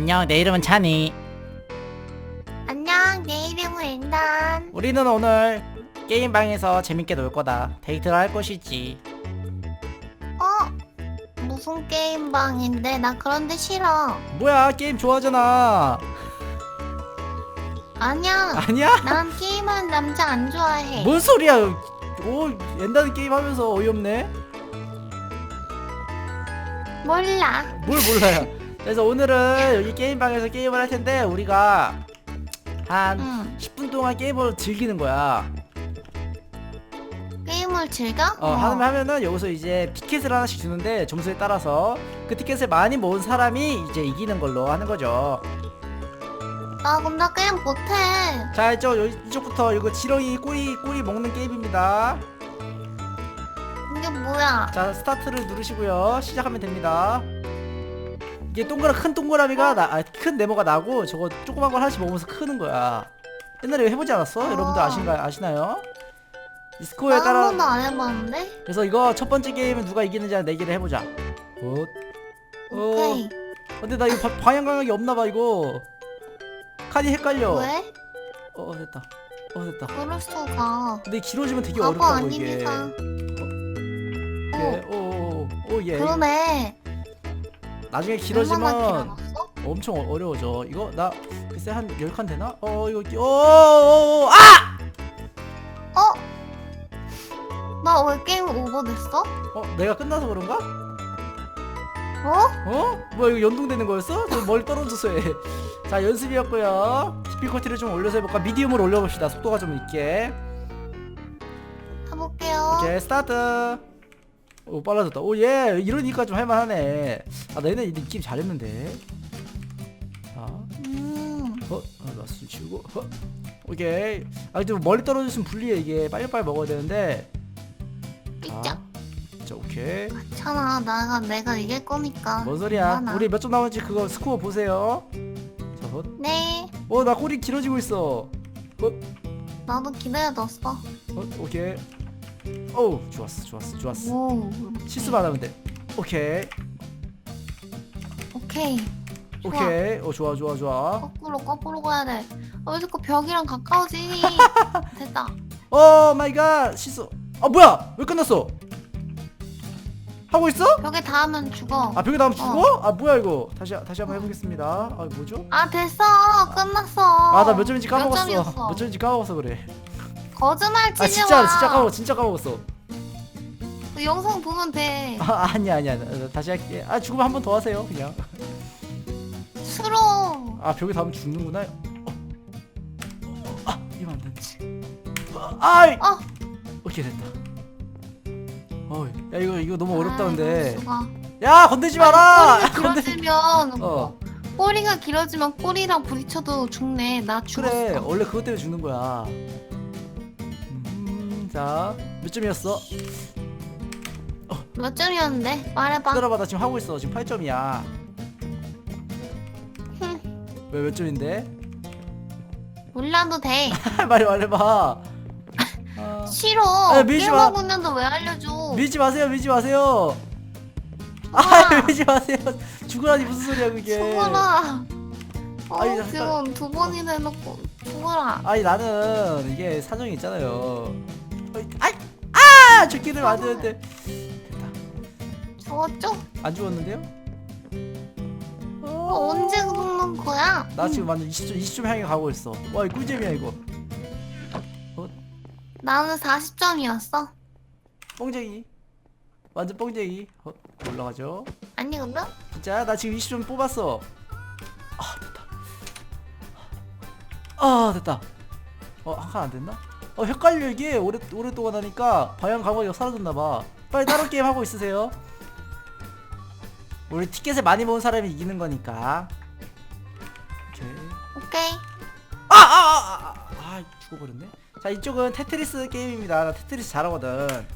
안녕 내 이름은 찬이 안녕, 내 이름은 엔단. 우리는 오늘 게임방에서 재밌게 놀 거다 데이트를 할 것이지 어? 무슨 게임방인데? 나 그런데 싫어. 뭐야 게임 좋아하잖아 아니야. 아니야? 난 게임하는 남자 안 좋아해. 뭔 소리야 오 옛날 게임 하면서 어이없네 몰라. 뭘 몰라요 그래서 오늘은 여기 게임방에서 게임을 할 텐데 우리가 한 응. 10분 동안 게임을 즐기는 거야 게임을 즐겨? 어, 하면 하면은 여기서 이제 티켓을 하나씩 주는데 점수에 따라서 그 티켓을 많이 모은 사람이 이제 이기는 걸로 하는 거죠. 나 근데 게임 못해. 자 이쪽 요- 이쪽부터 이거 지렁이 꼬리 꼬리 먹는 게임입니다. 이게 뭐야? 자 스타트를 누르시고요 시작하면 됩니다. 이게 동그라 큰 동그라미가 나, 아, 큰 네모가 나고 저거 조그만 걸 하나씩 먹으면서 크는 거야. 옛날에 이거 해보지 않았어? 아. 여러분들 아신가 아시나요? 이 스코어에 나한 따라 번도 안 해봤는데? 그래서 이거 첫 번째 게임은 누가 이기는지 한 내기를 해보자. 굿. 어, 오케이. 근데 나 이거 바- 방향 감각이 없나 봐 이거. 칸이 헷갈려. 왜? 어 됐다. 어 됐다. 그럴 수가. 근데 길어지면 되게 어렵다고 이게. 아닙니까? 이게 오오 오 예. 그러네. 나중에 얼마나 길어지면? 엄청 어- 어려워져. 이거 나 글쎄 한 10칸 되나? 어 이거 끼- 어, 어, 어, 아! 어? 나 왜 게임 오버됐어? 어 내가 끝나서 그런가? 어? 어? 뭐야 이거 연동되는 거였어? 저 멀리 떨어져서 해. 자 연습이었고요. 디피커티를 좀 올려서 해볼까? 미디움으로 올려봅시다. 속도가 좀 있게. 해볼게요. 오케이 스타트 오 빨라졌다. 오예 이러니까 좀 할만하네. 아 너네 이 게임 잘했는데. 자. 음. 어, 하나 술 치우고. 어, 오케이. 아좀 멀리 떨어졌으면 불리해. 이게 빨리빨리 먹어야 되는데. 삐짝. 자 오케이. 괜찮아. 나가 내가 이길 거니까. 뭔 소리야? 괜찮아. 우리 몇 점 남았지 그거 스코어 보세요. 네. 어나 꼬리 길어지고 있어. 나도 기다려뒀어. 어 오케이 어우 좋았어 좋았어 좋았어 오. 실수만 하면 돼 오케이 오케이. 좋아. 오케이 어 좋아 좋아 좋아 거꾸로 거꾸로 가야 돼. 아, 왜 자꾸 벽이랑 가까워지니? 됐다. 오 마이 갓 실수 아 뭐야 왜 끝났어 하고 있어? 벽에 닿으면 죽어. 아 벽에 나면 죽어? 아 뭐야 이거 다시 다시 한번 해보겠습니다 아 뭐죠? 아 됐어. 끝났어. 아 나 몇 점인지 몇 까먹었어 점이었어? 몇 점인지 까먹었어 그래 거짓말 치지 아 진짜 마. 진짜 까먹었어 진짜 까먹었어 그 영상 보면 돼. 아 아니야 아니야 나- 다시 할게 아 죽으면 한 번 더 하세요 그냥 싫어. 아 벽에 닿으면 죽는구나 어. 어, 아 이거 안 되지 어, 아이 어. 오케이 됐다 어야 이거 이거 너무 어렵다 아, 근데 수가. 야 건들지 마라 꼬리가 건들 길어지면 어. 꼬리가 길어지면 꼬리랑 부딪혀도 죽네. 나 죽었어. 그래 원래 그것 때문에 죽는 거야 음, 자 몇 점이었어? 몇 점이었는데? 말해봐. 기다려봐 나 지금 하고 있어 지금 8점이야 왜몇 점인데? 몰라도 돼. 말해 말해봐 아, 싫어. 아, 밀지 마. 게임하고 있는데 왜 알려줘? 밀지 마세요 밀지 마세요 아. 아 밀지 마세요 죽으라니 무슨 소리야 그게 죽어라. 어, 아니, 잠깐. 지금 두 번이나 해놓고 죽어라. 아니 나는 이게 사정이 있잖아요 아 죽기를 만드는데 됐다 죽었죠? 안 죽었는데요? 어, 언제 죽는 거야? 나 지금 완전 20점 20점 향해 가고 있어 와이 꿀잼이야 이거 나는 40점이었어. 뻥쟁이 완전 뻥쟁이 어, 올라가죠 아니거든? 진짜 나 지금 20점 뽑았어 아 됐다 아 됐다 어 한 칸 안 됐나? 어 헷갈려 이게 오래, 오랫동안 하니까 방향 감각이 사라졌나봐. 빨리 다른 게임 하고 있으세요. 우리 티켓을 많이 모은 사람이 이기는 거니까. 오케이. 오케이. 아아아아 아, 아, 아, 죽어버렸네. 자 이쪽은 테트리스 게임입니다. 나 테트리스 잘하거든.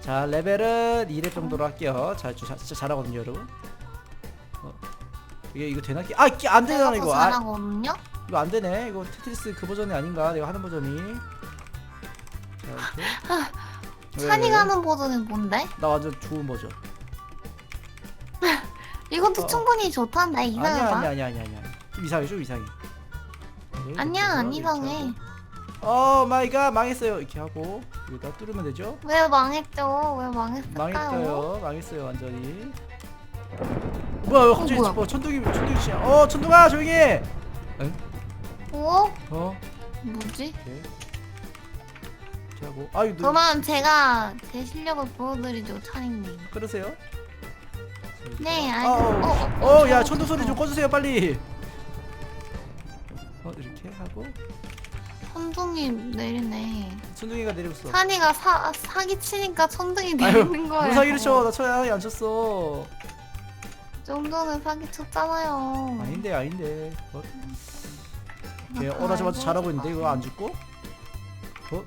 자 레벨은 2렙 정도로 할게요. 자, 저, 자 진짜 잘하거든요 여러분. 어, 이게 이거 되나? 아, 끼- 안 되잖아 이거. 아, 잘하거든요? 이거 안 되네. 이거 테트리스 그 버전이 아닌가? 내가 하는 버전이 왜, 찬이 왜? 가는 버전은 뭔데? 나 완전 좋은 버전 이것도 어. 충분히 좋단데 아니야 이상하다. 아니야 아니야 아니야 아니야 좀 이상해 좀 이상해 아니야 안 이렇게 이상해. 어 마이 갓 망했어요 이렇게 하고 여기다 뚫으면 되죠 왜 망했죠? 왜 망했을까요? 망했어요 망했어요 완전히 뭐야 왜 갑자기 뭐야? 뭐 천둥이 천둥이 씨야 어 천둥아 조용히 해 오? 어? 뭐지? 이렇게 이렇게 하고 아 이거 누- 그러면 제가 제 실력을 보여드리죠 찬이님. 그러세요 네, 아, 알겠- 어, 어, 어, 어, 야 어, 천둥 소리 어. 좀 꺼주세요 빨리 어 이렇게 하고 천둥이 내리네. 천둥이가 내리고 있어 찬이가 사 사기 치니까 천둥이 아유, 내리는 거예요. 무사기를 쳐. 나 쳐야 안 쳤어. 이 정도는 사기 쳤잖아요. 아닌데 아닌데. 어? 오케이. 내가 어, 나 지금 아주 잘하고 있는데 이거 안 죽고? 어?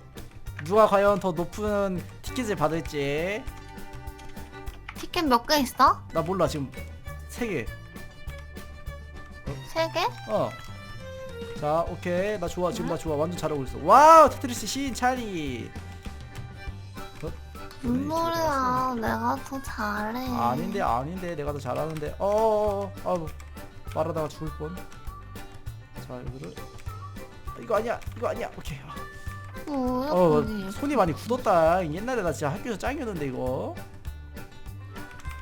누가 과연 더 높은 티켓을 받을지? 티켓 몇 개 있어? 나 몰라 지금 세 개. 세 개? 어. 자, 오케이. 나 좋아. 지금 나 좋아. 완전 잘하고 있어. 와우, 테트리스 신찬이. 어? 뭔 소리야? 내가 더 잘해. 아닌데 아닌데 내가 더 잘하는데. 어, 어, 어. 아, 말하다가 죽을 뻔. 자, 이거를 아, 이거 아니야. 이거 아니야. 오케이. 아. 뭐야? 어 거기? 손이 많이 굳었다 옛날에 나 진짜 학교에서 짱이었는데 이거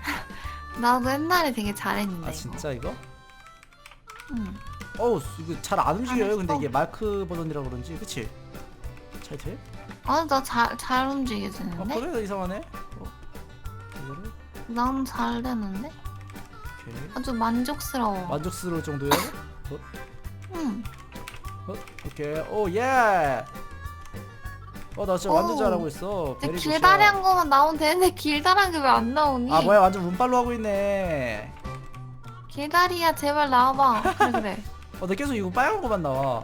나도 옛날에 되게 잘했는데. 아 진짜 이거 응. 어우 이거 잘 안 움직여요 근데. 이게 마크 버전이라 그런지 그치 잘 돼? 아니 나잘 잘 아 움직여지는데? 그래 이상하네 어 이거를 난 잘 되는데? 오케이 아주 만족스러워. 만족스러울 정도요 응. 어 오케이 오예 어 나 진짜 완전 오. 잘하고 있어 근데 베리 길다란 거만 나오면 되는데 길다란 게왜 안 나오니? 아 뭐야 완전 운빨로 하고 있네 길다리야 제발 나와봐. 그래 그래. 어 나 계속 이거 빨간 거만 나와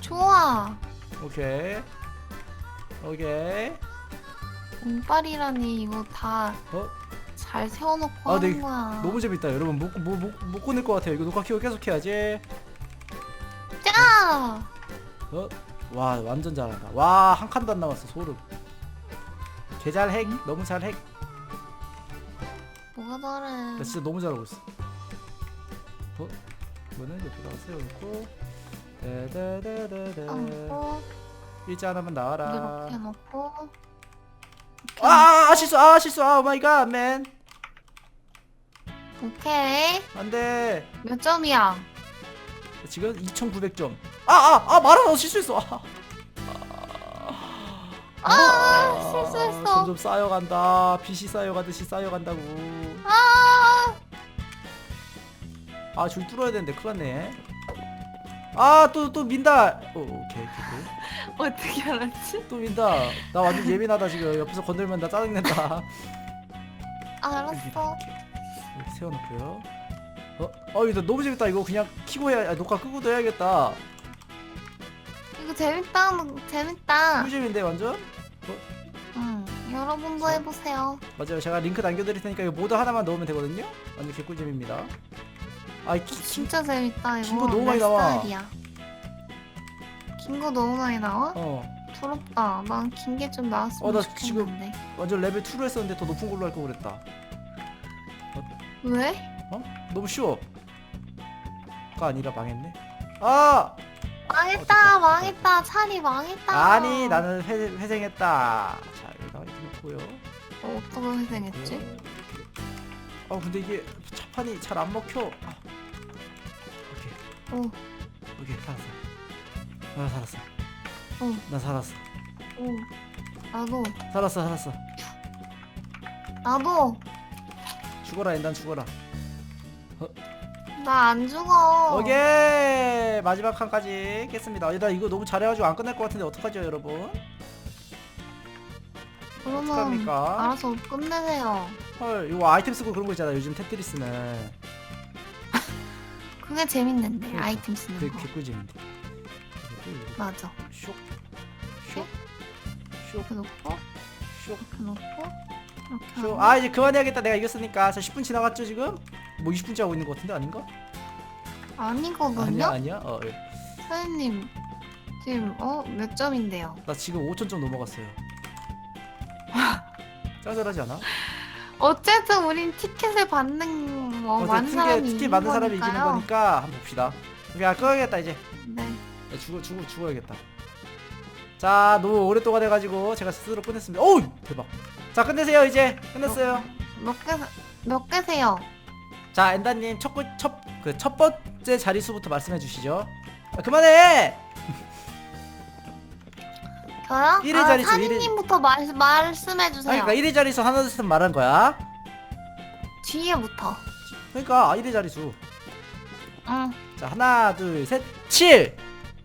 좋아. 오케이 오케이 운빨이라니 이거 다 잘 어? 세워놓고 아, 하는 네, 거야. 너무 재밌다 여러분 못, 못, 못, 못 꺼낼 것 같아요 이거 녹화 키고 계속 해야지 짜! 어? 와 완전 잘한다. 와 한 칸도 안 남았어 소름. 개 잘핵 너무 잘핵. 뭐가 잘해? 나 진짜 너무 잘하고 있어. 어? 이거는 옆에다가 세워놓고. 데데데데데 얹고. 일자 하나만 나와라. 이렇게 놓고. 아, 아, 아 실수 아 실수. 아 오마이갓 맨. 오케이. 안돼. 몇 점이야? 지금 2900점. 아 아 아 말아 너 실수했어. 아, 아, 실수했어. 점점 쌓여간다. 빚이 쌓여가듯이 쌓여간다고. 아 아. 줄 뚫어야 되는데 큰일 났네. 아 또 또 민다. 오, 오케이 오케이 어떻게 알았지? 또 민다. 나 완전 예민하다 지금. 옆에서 건들면 나 짜증낸다. 알았어. 이렇게 세워놓고요 어? 어 이거 너무 재밌다. 이거 그냥 키고 해야 아, 녹화 끄고도 해야겠다. 이거 재밌다 재밌다. 너무 재밌는데 완전? 응 여러분도 해보세요. 맞아요. 제가 링크 남겨드릴 테니까 이거 모드 하나만 넣으면 되거든요. 완전 개꿀잼입니다. 아 기, 기, 진짜 재밌다 이거. 긴거 너무 많이 내 나와. 스타일이야. 긴거 너무 많이 나와? 어. 부럽다. 난 긴 게 좀 나왔으면 어, 나 좋겠는데. 완전 레벨 2로 했었는데 더 높은 걸로 할 걸 그랬다. 왜? 너무 쉬워. 가 아니라 망했네. 아! 망했다 망했다. 찬이 망했다. 아니 나는 회, 회생했다. 자 여기다가 이렇게 놓고요. 어, 어떻게 회생했지? 이렇게. 아 근데 이게 차판이 잘 안 먹혀. 아. 오케이. 오, 오케이 살았어. 나 살았어. 오, 나 살았어. 오 나도. 살았어 살았어. 나도. 죽어라 인단 죽어라 나 안 죽어. 오케이. 마지막 칸까지 깼습니다. 나 이거 너무 잘해가지고 안 끝날 것 같은데 어떡하죠 여러분? 그러면 어떡합니까? 알아서 끝내세요. 헐 이거 아이템 쓰고 그런 거 있잖아 요즘 테트리스는. 그게 재밌는데 그러니까. 아이템 쓰는 그게 거. 개꿀잼인데. 맞아. 쇽, 이렇게 놓고? 쇽, 이렇게 놓고? 이렇게 쇽. 하고? 아 이제 그만해야겠다. 내가 이겼으니까. 자 10분 지나갔죠 지금? 뭐 20분째 하고 있는 것 같은데 아닌가? 아니거든요? 아니야 아니야 어, 예. 사장님 지금 어? 몇 점인데요? 나 지금 5천 점 넘어갔어요 짱잘하지 않아? 어쨌든 우린 티켓을 받는 뭐 어, 많은 사람이 티켓 이기는 많은 사람이 이기는 거니까요. 거니까 한번 봅시다 야 꺼야겠다 이제 네. 야, 죽어 죽어 죽어야겠다 자 너무 오랫동안 해가지고 제가 스스로 끝냈습니다 오 대박 자 끝내세요 이제 끝냈어요 몇 개, 몇 개세요? 자 엔다님 첫첫그 첫 번째 자리수부터 말씀해 주시죠 아, 그만해 저요? 일회 아, 자릿수, 사장님부터 말, 말씀해주세요. 그러니까 1위 자리수 하나 둘셋 말한 거야 뒤에부터. 그러니까 1위 자리수 응. 자 하나 둘 셋 7!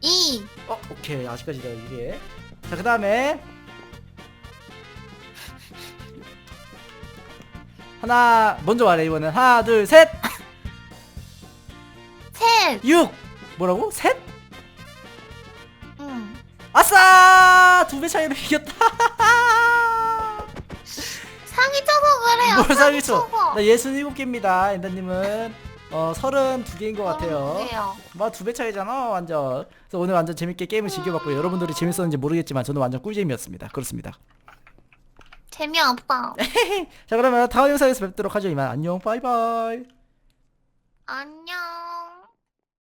2. 어 오케이 아직까지 내가 이게 자그 다음에 하나 먼저 말해 이번엔 하나 둘 셋 셋. 6 뭐라고? 셋? 응. 아싸 두 배 차이로 이겼다 상이 쳐서 그래 요. 뭘 상이 쳐? 나 67개입니다 엔다님은 어 32개인 것 같아요 그래요. 뭐두배 차이잖아 완전 그래서 오늘 완전 재밌게 게임을 즐겨봤고 여러분들이 재밌었는지 모르겠지만 저는 완전 꿀잼이었습니다 그렇습니다 재미없다. 자 그러면 다음 영상에서 뵙도록 하죠 이만 안녕 바이바이 안녕.